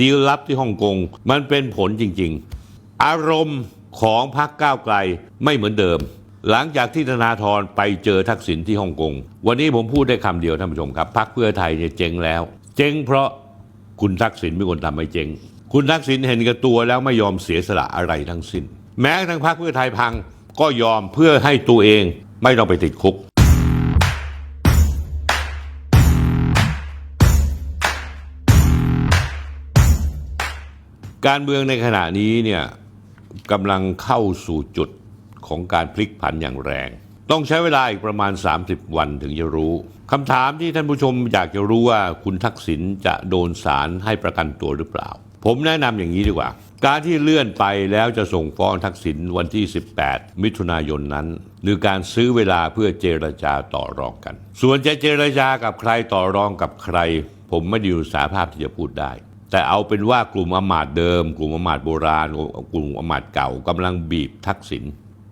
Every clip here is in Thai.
ดีลลับที่ฮ่องกงมันเป็นผลจริง ๆ อารมณ์ของพรรคก้าวไกลไม่เหมือนเดิม หลังจากที่ธนาธรไปเจอทักษิณที่ฮ่องกง วันนี้ผมพูดได้คำเดียวท่านผู้ชมครับพรรคเพื่อไทยเนี่ยเจ๊งแล้ว เจ๊งเพราะคุณทักษิณเป็นคนทำให้เจ๊ง คุณทักษิณเห็นกับตัวแล้วไม่ยอมเสียสละอะไรทั้งสิ้น แม้ทั้งพรรคเพื่อไทยพังก็ยอมเพื่อให้ตัวเองไม่ต้องไปติดคุก การเมืองในขณะนี้เนี่ยกำลังเข้าสู่จุดของการพลิกผันอย่างแรง ต้องใช้เวลาอีกประมาณ 30 วันถึงจะรู้คำถามที่ท่านผู้ชมอยากจะรู้ว่าคุณทักษิณจะโดนศาลให้ประกันตัวหรือเปล่า ผมแนะนำอย่างนี้ดีกว่า การที่เลื่อนไปแล้วจะส่งฟ้องทักษิณวันที่ 18 มิถุนายนนั้น หรือการซื้อเวลาเพื่อเจรจาต่อรองกัน ส่วนจะเจรจากับใครต่อรองกับใคร ผมไม่ไดีสาภาพที่จะพูดได้ แต่เอาเป็นว่ากลุ่มอมาตย์เดิม กลุ่มอมาตย์โบราณ กลุ่มอมาตย์เก่ากำลังบีบทักษิณ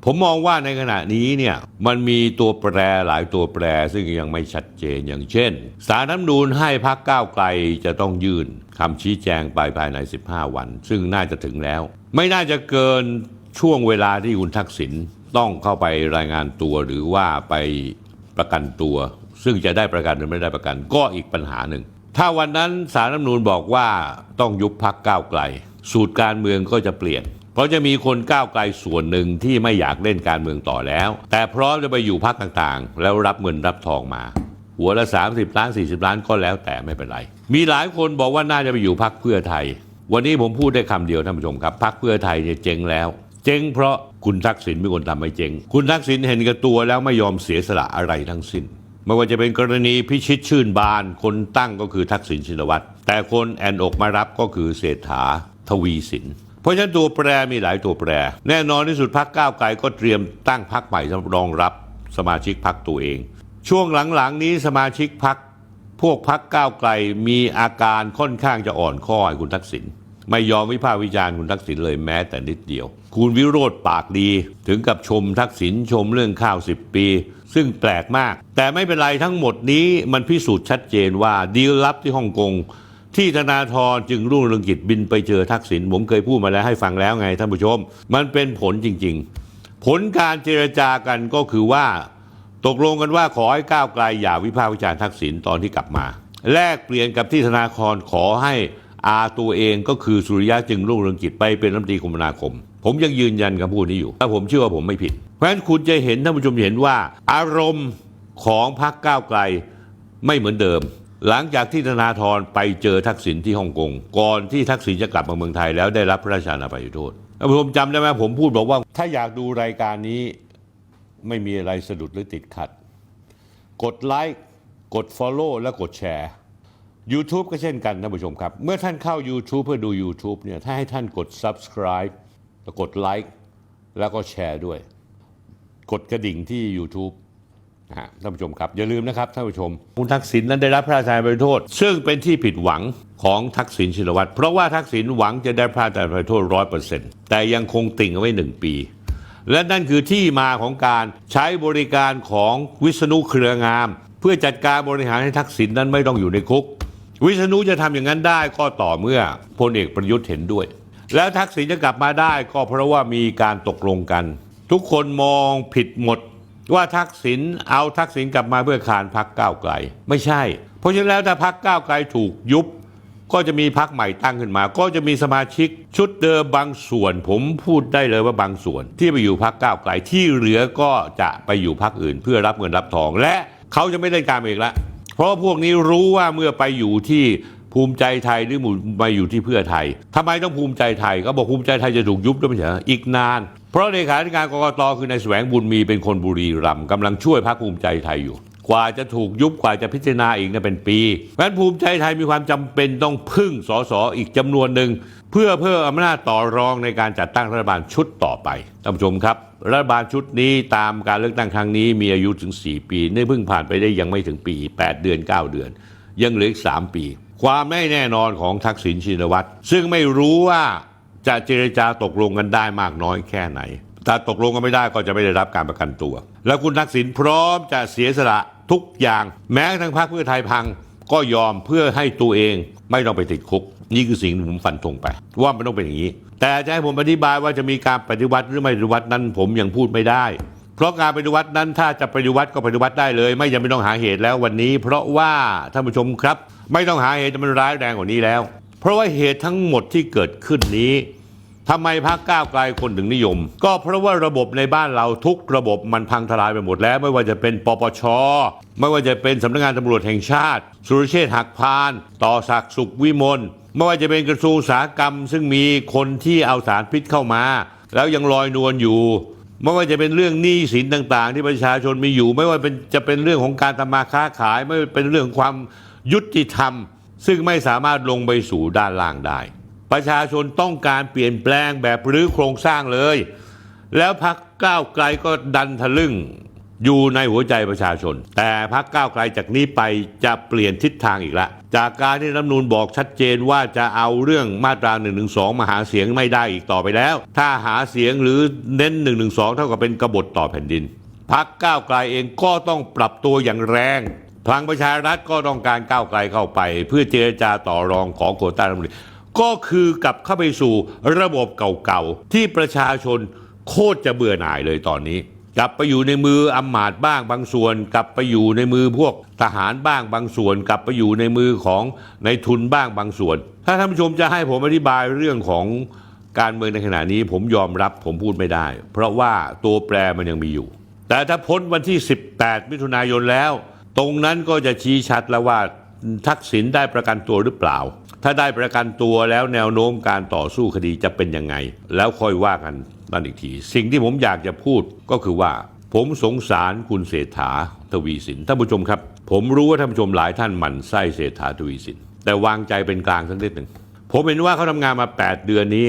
ผมมองว่าในขณะนี้เนี่ยมันมีตัวแปรหลายตัวแปรซึ่งยังไม่ชัดเจนอย่างเช่น สารน้ำนูนให้พักก้าวไกลจะต้องยื่นคำชี้แจงไปภายใน 15 วัน ซึ่งน่าจะถึงแล้ว ไม่น่าจะเกินช่วงเวลาที่คุณทักษิณต้องเข้าไปรายงานตัวหรือว่าไปประกันตัว ซึ่งจะได้ประกันหรือไม่ได้ประกันก็อีกปัญหาหนึ่ง ถ้าวันนั้นสารรัฐมนูญบอกว่าต้องยุบพักก้าวไกล สูตรการเมืองก็จะเปลี่ยน เพราะจะมีคนก้าวไกลส่วนหนึ่งที่ไม่อยากเล่นการเมืองต่อแล้ว แต่พร้อมจะไปอยู่พักต่างๆ แล้วรับเงินรับทองมา หัวละ 30 ล้าน 40 ล้านก็แล้วแต่ไม่เป็นไร มีหลายคนบอกว่าน่าจะไปอยู่พักเพื่อไทย วันนี้ผมพูดได้คำเดียวท่านผู้ชมครับพักเพื่อไทยเนี่ยเจ๊งแล้ว เจ๊งเพราะคุณทักษิณเป็นคนทำให้เจ๊งคุณทักษิณเห็นกับตัวแล้วไม่ยอมเสียสละอะไรทั้งสิ้น ไม่ว่าจะเป็นกรณีพิชิตชื่นบานคนตั้งก็คือทักษิณชินวัตรแต่คนแอนอกมารับก็คือเศรษฐาทวีสินเพราะฉะนั้นตัวแปรมีหลายตัวแปร แน่นอนที่สุดพักก้าวไกลก็เตรียมตั้งพักใหม่สำหรับรองรับสมาชิกพักตัวเอง ช่วงหลังๆนี้สมาชิกพักพวกพักก้าวไกลมีอาการค่อนข้างจะอ่อนข้อให้คุณทักษิณ ไม่ยอมวิพากษ์วิจารณ์คุณทักษิณเลยแม้แต่นิดเดียว คุณวิโรธปากดี ถึงกับชมทักษิณชมเรื่องข้าว 10 ปี ซึ่งแปลกมาก แต่ไม่เป็นไรทั้งหมดนี้มันพิสูจน์ชัดเจนว่าดีลลับที่ฮ่องกงที่ธนาธรจึงรุ่งเรืองกิจบินไปเจอทักษิณผมเคยพูดมาแล้วให้ฟังแล้วไงท่านผู้ชม มันเป็นผลจริง ๆ ผลการเจรจากันก็คือว่า ตกลงกันว่าขอให้ก้าวไกลอย่าวิพากษ์วิจารณ์ทักษิณตอนที่กลับมา แลกเปลี่ยนกับที่ธนาครขอให้ อาตัวเองก็คือสุริยะจึงรุ่งเรืองกิจไปเป็นรัฐมนตรีคมนาคม ผมยังยืนยันคำพูดนี้อยู่ถ้าผมเชื่อว่าผมไม่ผิด เพราะฉะนั้นคุณจะเห็นท่านผู้ชมเห็นว่า อารมณ์ของพรรคก้าวไกลไม่เหมือนเดิม หลังจากที่ธนาธรไปเจอทักษิณที่ฮ่องกงก่อนที่ทักษิณจะกลับมาเมืองไทยแล้วได้รับพระราชาอภัยโทษท่านผู้ชมจำได้ไหมผมพูดบอกว่า ถ้าอยากดูรายการนี้ไม่มีอะไรสะดุดหรือติดขัด กดไลค์กด Follow และกดแชร์ YouTube ก็เช่นกันท่านผู้ชมครับ เมื่อท่านเข้า YouTube เพื่อดู YouTube เนี่ยถ้าให้ท่านกด Subscribe แล้วกดไลค์แล้วก็แชร์ด้วย กดกระดิ่งที่ YouTube นะฮะท่านผู้ชมครับ อย่าลืมนะครับท่านผู้ชม คุณทักษิณนั้นได้รับพระราชทานอภัยโทษ ซึ่งเป็นที่ผิดหวังของทักษิณชินวัตรเพราะว่าทักษิณหวังจะได้พระราชทานอภัยโทษร้อยเปอร์เซ็นต์แต่ยังคงติ่งเอาไว้หนึ่งปี และนั่นคือที่มาของการใช้บริการของวิษณุเครืองาม เพื่อจัดการบริหารให้ทักษิณนั้นไม่ต้องอยู่ในคุก วิษณุจะทำอย่างนั้นได้ก็ต่อเมื่อพลเอกประยุทธ์เห็นด้วย แล้วทักษิณจะกลับมาได้ก็เพราะว่ามีการตกลงกัน ทุกคนมองผิดหมด ว่าทักษิณเอาทักษิณกลับมาเพื่อขานพักก้าวไกล ไม่ใช่ เพราะฉะนั้นแล้วถ้าพักก้าวไกลถูกยุบ ก็จะมีพักใหม่ตั้งขึ้นมา ก็จะมีสมาชิกชุดเดิมบางส่วน ผมพูดได้เลยว่าบางส่วน ที่ไปอยู่พักก้าวไกลที่เหลือก็จะไปอยู่พักอื่น เพื่อรับเงินรับทองและเขาจะไม่เล่นการเมืองแล้ว เพราะพวกนี้รู้ว่าเมื่อไปอยู่ที่ภูมิใจไทยหรือมาอยู่ที่เพื่อไทยทำไมต้องภูมิใจไทยก็บอกภูมิใจไทยจะถูกยุบด้วยไม่ใช่เหรออีกนาน เพราะเลขาธิการกรกตคือนายแสวงบุญมีเป็นคนบุรีรัมย์กำลังช่วยพรรคภูมิใจไทยอยู่ กว่าจะถูกยุบกว่าจะพิจารณาอีกเนี่ยเป็นปีเพราะฉะนั้นภูมิใจไทยมีความจำเป็นต้องพึ่งสสอีกจำนวนหนึ่งเพื่อเพิ่มอำนาจต่อรองในการจัดตั้งรัฐบาลชุดต่อไปท่านผู้ชมครับ รัฐบาลชุดนี้ตามการเลือกตั้งครั้งนี้มีอายุถึง 4 ปีนี่เพิ่งผ่านไปได้ยังไม่ถึงปี 8 เดือน 9 เดือน ยังเหลืออีก 3 ปี ความไม่แน่นอนของทักษิณชินวัตรซึ่งไม่รู้ว่าจะเจรจาตกลงกันได้มากน้อยแค่ไหน ถ้าตกลงกันไม่ได้ก็จะไม่ได้รับการประกันตัว แล้วคุณทักษิณพร้อมจะเสียสละทุกอย่าง แม้ทั่งพรรคเพื่อไทยพังก็ยอมเพื่อให้ตัวเองไม่ต้องไปติดคุก นี่คือสิ่งที่ผมฟันธงไป ว่ามันต้องเป็นอย่างนี้ แต่จะให้ผมอธิบายว่าจะมีการปฏิวัติหรือไม่ปฏิวัตินั้นผมยังพูดไม่ได้ เพราะการปฏิวัตินั้นถ้าจะปฏิวัติก็ปฏิวัติได้เลย ไม่จำเป็นต้องหาเหตุแล้ววันนี้ เพราะว่าท่านผู้ชมครับ ไม่ต้องหาเหตุมันร้ายแรงกว่านี้แล้ว เพราะว่าเหตุทั้งหมดที่เกิดขึ้นนี้ ทำไมพรรคก้าวไกลคนถึงนิยม ก็เพราะว่าระบบในบ้านเราทุกระบบมันพังทลายไปหมดแล้ว ไม่ว่าจะเป็นปปช ไม่ว่าจะเป็นสำนักงานตำรวจแห่งชาติ สุรเชษฐ์หักพาน ต่อศักดิ์สุขวิมลไม่ว่าจะเป็นกระทรวงอุตสาหกรรม ซึ่งมีคนที่เอาสารพิษเข้ามา แล้วยังลอยนวลอยู่ไม่ว่าจะเป็นเรื่องหนี้สินต่าง ๆ ที่ประชาชนมีอยู่ ไม่ว่าเป็นจะเป็นเรื่องของการทำมาค้าขาย ไม่เป็นเรื่องความยุติธรรม ซึ่งไม่สามารถลงไปสู่ด้านล่างได้ ประชาชนต้องการเปลี่ยนแปลงแบบรื้อโครงสร้างเลย แล้วพักก้าวไกลก็ดันทะลึ่งอยู่ในหัวใจประชาชน แต่พักก้าวไกลจากนี้ไปจะเปลี่ยนทิศทางอีกแล้วจากการที่รัฐนูญบอกชัดเจนว่าจะเอาเรื่องมาตรา1นึมาหาเสียงไม่ได้อีกต่อไปแล้ว ถ้าหาเสียงหรือเน้น1นึเท่ากับเป็นกบฏต่อแผ่นดิน พักก้าวไกลเองก็ต้องปรับตัวอย่างแรงพลังประชารัฐก็ต้องการก้าวไกลเข้าไป เพื่อเจรจาต่อรองของโคต้ารัฐมนตรี ก็คือกลับเข้าไปสู่ระบบเก่าๆ ที่ประชาชนโคตรจะเบื่อหน่ายเลยตอนนี้ กลับไปอยู่ในมืออำมาตย์บ้างบางส่วน กลับไปอยู่ในมือพวกทหารบ้างบางส่วน กลับไปอยู่ในมือของในทุนบ้างบางส่วน ถ้าท่านผู้ชมจะให้ผมอธิบายเรื่องของการเมืองในขณะนี้ผมยอมรับผมพูดไม่ได้ เพราะว่าตัวแปรมันยังมีอยู่ แต่ถ้าพ้นวันที่ 18 มิถุนายนแล้ว ตรงนั้นก็จะชี้ชัดแล้วว่าทักษิณได้ประกันตัวหรือเปล่า ถ้าได้ประกันตัวแล้วแนวโน้มการต่อสู้คดีจะเป็นยังไง แล้วค่อยว่ากันนั่นอีกที สิ่งที่ผมอยากจะพูดก็คือว่า ผมสงสารคุณเศรษฐาทวีสินท่านผู้ชมครับ ผมรู้ว่าท่านผู้ชมหลายท่านหมั่นไส้เศรษฐาทวีสิน แต่วางใจเป็นกลางสักนิดหนึ่งผมเห็นว่าเขาทำงานมา 8 เดือนนี้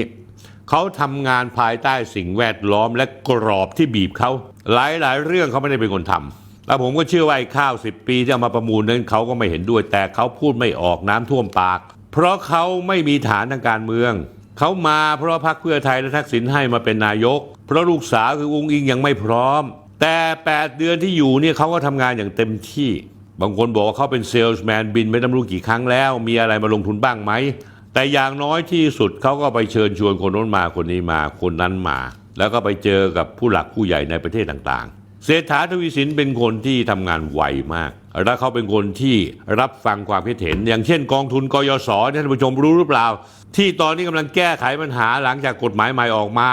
เขาทำงานภายใต้สิ่งแวดล้อมและกรอบที่บีบเขาหลายๆ เรื่องเขาไม่ได้เป็นคนทำแล้วผมก็เชื่อว่าไอ้ข้าว 10 ปีที่เอามาประมูลนั้นเขาก็ไม่เห็นด้วยแต่เขาพูดไม่ออกน้ำท่วมปาก เพราะเขาไม่มีฐานทางการเมือง เขามาเพราะพรรคเพื่อไทยและทักษิณให้มาเป็นนายก เพราะลูกสาวคืออุ้งอิงยังไม่พร้อม แต่ 8 เดือนที่อยู่เนี่ยเขาก็ทำงานอย่างเต็มที่ บางคนบอกว่าเขาเป็นเซลส์แมนบินไม่ต้องรู้กี่ครั้งแล้ว มีอะไรมาลงทุนบ้างไหม แต่อย่างน้อยที่สุดเขาก็ไปเชิญชวนคนโน้นมาคนนี้มาคนนั้นมา แล้วก็ไปเจอกับผู้หลักผู้ใหญ่ในประเทศต่างๆ เศรษฐาทวีสินเป็นคนที่ทำงานไวมาก และเขาเป็นคนที่รับฟังความคิดเห็น อย่างเช่นกองทุนกยศท่านผู้ชมรู้หรือเปล่า ที่ตอนนี้กำลังแก้ไขปัญหาหลังจากกฎหมายใหม่ออกมา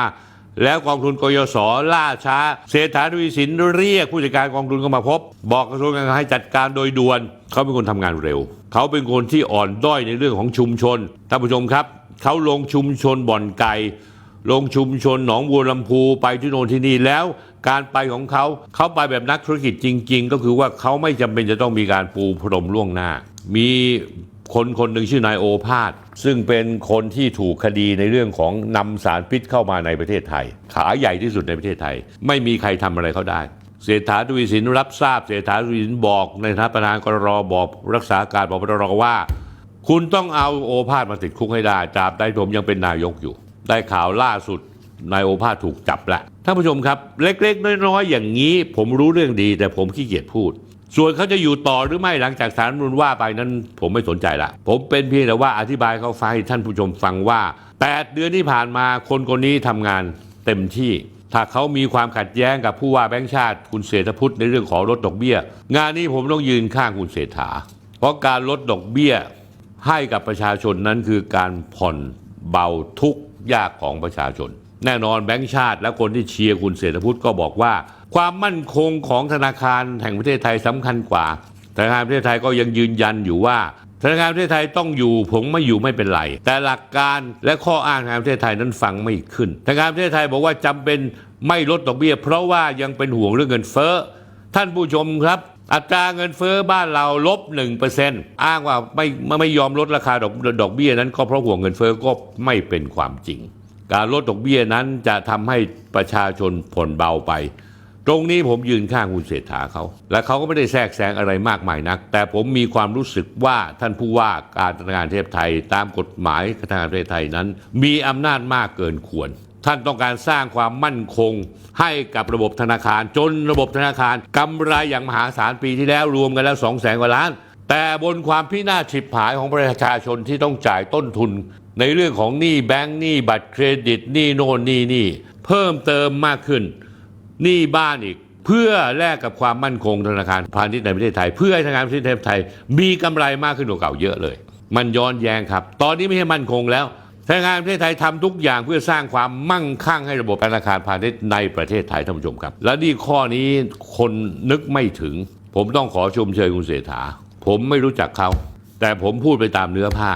แล้วกองทุนกยศล่าช้า เศรษฐาทวีสินเรียกผู้จัดการกองทุนเข้ามาพบ บอกกระทรวงการคลังให้จัดการโดยด่วน เขาเป็นคนทำงานเร็ว เขาเป็นคนที่อ่อนด้อยในเรื่องของชุมชนท่านผู้ชมครับ เขาลงชุมชนบ่อนไก่ ลงชุมชนหนองบัวลำพูไปที่โน่นที่นี่แล้วการไปของเขาเขาไปแบบนักธุรกิจจริง ๆ ก็คือว่าเขาไม่จำเป็นจะต้องมีการปูพรมล่วงหน้า มีคนคนหนึ่งชื่อนายโอภาส ซึ่งเป็นคนที่ถูกคดีในเรื่องของนำสารพิษเข้ามาในประเทศไทย ขาใหญ่ที่สุดในประเทศไทย ไม่มีใครทำอะไรเขาได้เศรษฐาทวีสินรับทราบเศรษฐาทวีสินบอกในฐานะประธานกรรบอกรักษาการบอกปรว่า คุณต้องเอาโอภาสมาติดคุกให้ได้จาบได้ผมยังเป็นนายกอยู่ ได้ข่าวล่าสุดนายโอภาสถูกจับแล้วท่านผู้ชมครับ เล็กๆ น้อยๆอย่างนี้ ผมรู้เรื่องดี แต่ผมขี้เกียจพูด ส่วนเขาจะอยู่ต่อหรือไม่หลังจากสารรุนว่าไปนั้น ผมไม่สนใจละผมเป็นเพียงแต่ว่าอธิบายเขาฟังให้ท่านผู้ชมฟังว่า 8 เดือนที่ผ่านมาคนคนนี้ทำงานเต็มที่ถ้าเขามีความขัดแย้งกับผู้ว่าแบงค์ชาติ คุณเศรษฐพุทธในเรื่องของลดดอกเบี้ย งานนี้ผมต้องยืนข้างคุณเศรษฐา เพราะการลดดอกเบี้ยให้กับประชาชนนั้นคือการผ่อนเบาทุกข์ ยากของประชาชน แน่นอนแบงก์ชาติและคนที่เชียร์คุณเศรษฐพุทธก็บอกว่า ความมั่นคงของธนาคารแห่งประเทศไทยสำคัญกว่าธนาคารประเทศไทยก็ยังยืนยันอยู่ว่าธนาคารประเทศไทยต้องอยู่ผมไม่อยู่ไม่เป็นไร แต่หลักการและข้ออ้างธนาคารประเทศไทยนั้นฟังไม่ขึ้นธนาคารประเทศไทยบอกว่าจำเป็นไม่ลดดอกเบี้ย เพราะว่ายังเป็นห่วงเรื่องเงินเฟ้อท่านผู้ชมครับ อัตราเงินเฟ้อบ้านเราลบหนึ่งเปอร์เซ็นต์อ้างว่าไม่ไม่ไม่ยอมลดราคาดอกดอกเบี้ยนั้นก็เพราะห่วงเงินเฟ้อก็ไม่เป็นความจริง การลดดอกเบี้ยนั้นจะทำให้ประชาชนผ่อนเบาไป ตรงนี้ผมยืนข้างคุณเศรษฐาเขา และเขาก็ไม่ได้แทรกแซงอะไรมากมายนัก แต่ผมมีความรู้สึกว่าท่านผู้ว่าการธนาคารเทศไทย ตามกฎหมายธนาคารเทศไทยนั้น มีอำนาจมากเกินควร ท่านต้องการสร้างความมั่นคง ให้กับระบบธนาคาร จนระบบธนาคารกำไรอย่างมหาศาลปีที่แล้วรวมกันแล้ว2 0 0แสนกว่าล้าน แต่บนความพินาศฉิบหายของประชาชนที่ต้องจ่ายต้นทุน ในเรื่องของหนี้แบงก์หนี้บัตรเครดิตหนี้โน่นหนี้นี่ เพิ่มเติมมากขึ้นหนี้บ้านอีก เพื่อแลกกับความมั่นคงธนาคารพาณิชย์ในประเทศไทย เพื่อให้ธนาคารประเทศไทย มีกำไรมากขึ้นกว่าเก่าเยอะเลย มันย้อนแย้งครับ ตอนนี้ไม่ใช่มั่นคงแล้ว ธนาคารประเทศไทยทำทุกอย่างเพื่อสร้างความมั่งคั่งให้ระบบธนาคารพาณิชย์ในประเทศไทยท่านผู้ชมครับ และนี่ข้อนี้คนนึกไม่ถึง ผมต้องขอชมเชยคุณเศรษฐา ผมไม่รู้จักเขา แต่ผมพูดไปตามเนื้อผ้า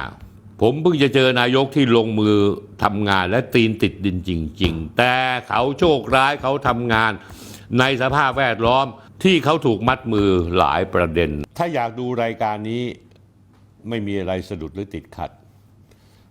ผมเพิ่งจะเจอนายกที่ลงมือทำงานและตีนติดดินจริง ๆ แต่เขาโชคร้ายเขาทำงาน ในสภาพแวดล้อมที่เขาถูกมัดมือหลายประเด็น ถ้าอยากดูรายการนี้ไม่มีอะไรสะดุดหรือติดขัด